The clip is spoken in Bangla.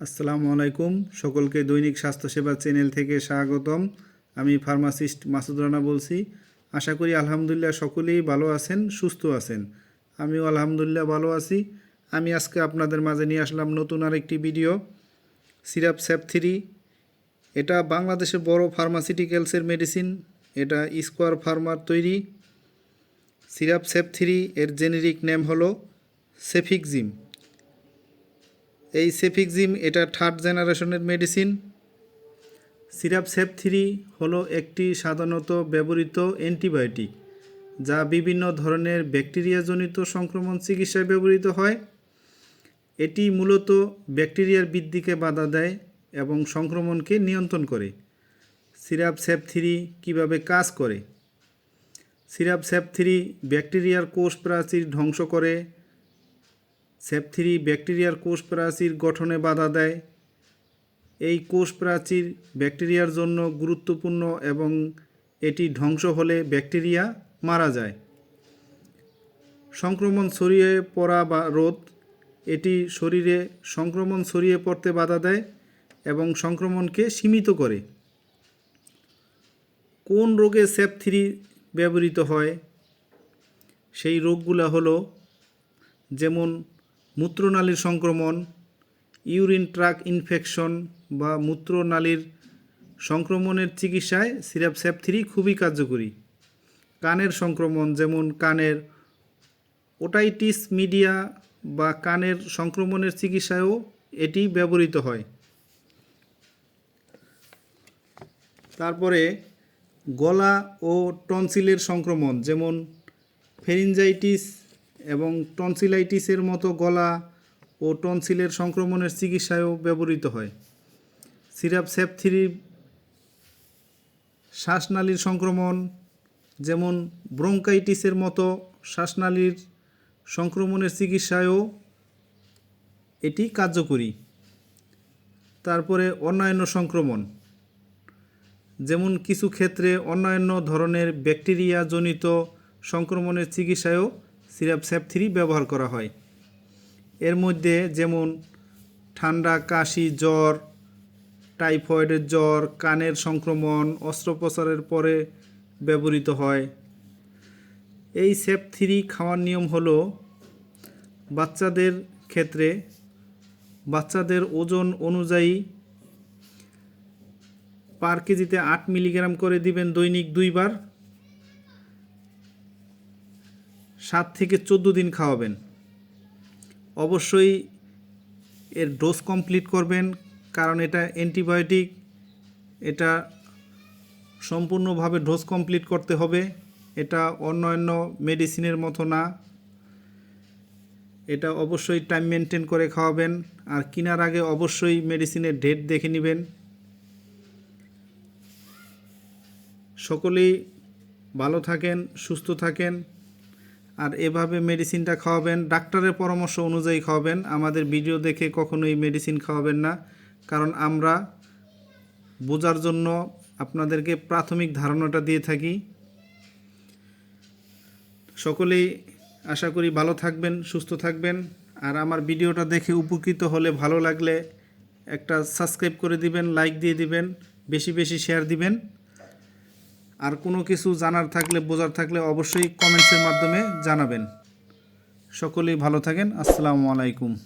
আসসালামু আলাইকুম। সকলকে দৈনিক স্বাস্থ্যসেবা চ্যানেল থেকে স্বাগতম। আমি ফার্মাসিস্ট মাসুদ রানা বলছি। আশা করি আলহামদুলিল্লাহ সকলেই ভালো আছেন, সুস্থ আছেন। আমিও আলহামদুলিল্লাহ ভালো আছি। আমি আজকে আপনাদের মাঝে নিয়ে আসলাম নতুন আরেকটি ভিডিও, সিরাপ স্যাপ থ্রি। এটা বাংলাদেশের বড় ফার্মাসিউটিক্যালসের মেডিসিন। এটা স্কোয়ার ফার্মার তৈরি। সিরাপ স্যাপ থ্রি এর জেনেরিক নেম হলো সেফিকজিম এই সেফিকজিম এটা থার্ড জেনারেশনের মেডিসিন। সিরাপ সেপ থ্রি হলো একটি সাধারণত ব্যবহৃত অ্যান্টিবায়োটিক, যা বিভিন্ন ধরনের ব্যাকটেরিয়াজনিত সংক্রমণ চিকিৎসায় ব্যবহৃত হয়। এটি মূলত ব্যাকটেরিয়ার বৃদ্ধিকে বাধা দেয় এবং সংক্রমণকে নিয়ন্ত্রণ করে। সিরাপ সেপ থ্রি কীভাবে কাজ করে? সিরাপ সেপ থ্রি ব্যাকটেরিয়ার কোষ প্রাচীর ধ্বংস করে সেপ থ্রি ব্যাকটেরিয়ার কোষ প্রাচীর গঠনে বাধা দেয়। এই কোষ প্রাচীর ব্যাকটেরিয়ার জন্য গুরুত্বপূর্ণ এবং এটি ধ্বংস হলে ব্যাকটেরিয়া মারা যায়। সংক্রমণ ছড়িয়ে পড়া বা রোধ, এটি শরীরে সংক্রমণ ছড়িয়ে পড়তে বাধা দেয় এবং সংক্রমণকে সীমিত করে। কোন রোগে সেপ থ্রি ব্যবহৃত হয়? সেই রোগগুলো হলো, যেমন মূত্রনালীর সংক্রমণ, ইউরিন ট্রাক ইনফেকশন বা মূত্রনালীর সংক্রমণের চিকিৎসায় সিরাপ স্যাপ থ্রি খুবই কার্যকরী। কানের সংক্রমণ যেমন কানের ওটাইটিস মিডিয়া বা কানের সংক্রমণের চিকিৎসায়ও এটি ব্যবহৃত হয়। তারপরে গলা ও টনসিলের সংক্রমণ যেমন ফেরিনজাইটিস এবং টনসিলাইটিসের মতো গলা ও টনসিলের সংক্রমণের চিকিৎসায়ও ব্যবহৃত হয়। সিরাপ সেপ থ্রি শ্বাসনালীর সংক্রমণ, যেমন ব্রঙ্কাইটিসের মতো শ্বাসনালীর সংক্রমণের চিকিৎসায়ও এটি কার্যকরী। তারপরে অন্যান্য সংক্রমণ, যেমন কিছু ক্ষেত্রে অন্যান্য ধরনের ব্যাকটেরিয়াজনিত সংক্রমণের চিকিৎসায়ও সিরাপ স্যাপ থ্রি ব্যবহার করা হয়। এর মধ্যে যেমন ঠান্ডা, কাশি, জ্বর, টাইফয়েডের জ্বর, কানের সংক্রমণ, অস্ত্রোপচারের পরে ব্যবহৃত হয়। এই স্যাপ থ্রি খাওয়ার নিয়ম হলো, বাচ্চাদের ক্ষেত্রে বাচ্চাদের ওজন অনুযায়ী পার কেজিতে আট মিলিগ্রাম করে দিবেন দৈনিক দুইবার। সাত থেকে চোদ্দ দিন খাওয়াবেন। অবশ্যই এর ডোজ কমপ্লিট করবেন, কারণ এটা অ্যান্টিবায়োটিক, এটা সম্পূর্ণভাবে ডোজ কমপ্লিট করতে হবে, এটা অন্য অন্য মেডিসিনের মতো না। এটা অবশ্যই টাইম মেনটেন করে খাওয়াবেন, আর কেনার আগে অবশ্যই মেডিসিনের ডেট দেখে নেবেন। সকলেই ভালো থাকেন, সুস্থ থাকেন। আর এভাবে মেডিসিনটা খাওয়াবেন, ডাক্তারের পরামর্শ অনুযায়ী খাওয়াবেন। আমাদের ভিডিও দেখে কখনোই মেডিসিন খাওয়াবেন না। কারণ আমরা বোঝার জন্য আপনাদেরকে প্রাথমিক ধারণাটা দিয়ে থাকি। সকলেই আশা করি ভালো থাকবেন, সুস্থ থাকবেন। আর আমার ভিডিওটা দেখে উপকৃত হলে ভালো লাগলে একটা সাবস্ক্রাইব করে দিবেন লাইক দিয়ে দিবেন, বেশি বেশি শেয়ার দিবেন। আর কোনো কিছু জানার থাকলে, বোঝার থাকলে অবশ্যই কমেন্টসের মাধ্যমে জানাবেন। সকলেই ভালো থাকেন। আসসালামু আলাইকুম।